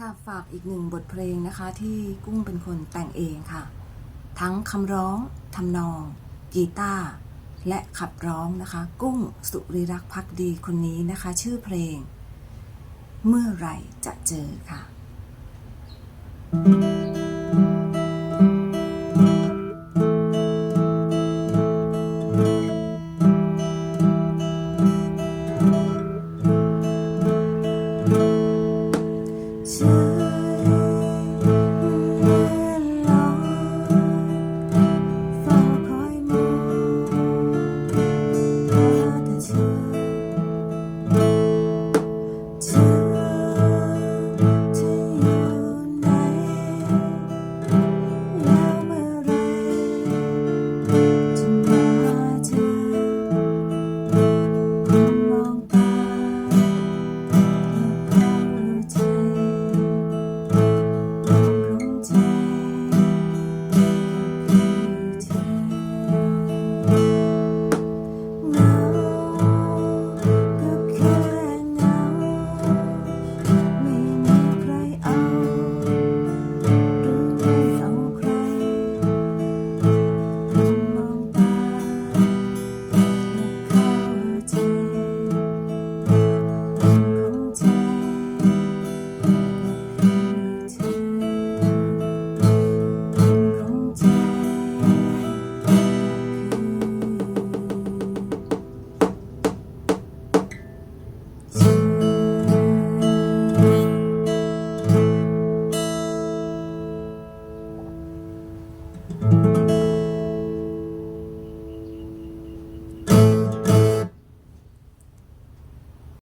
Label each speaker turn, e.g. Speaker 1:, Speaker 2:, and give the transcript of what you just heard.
Speaker 1: ค่ะฝากอีกหนึ่งบทเพลงนะคะที่กุ้งเป็นคนแต่งเองค่ะ ทั้งคำร้องทำนอง กีตาร์และขับร้องนะคะ กุ้งสุริรักษ์พักดีคนนี้นะคะ ชื่อเพลง เมื่อไหรจะเจอค่ะ
Speaker 2: เ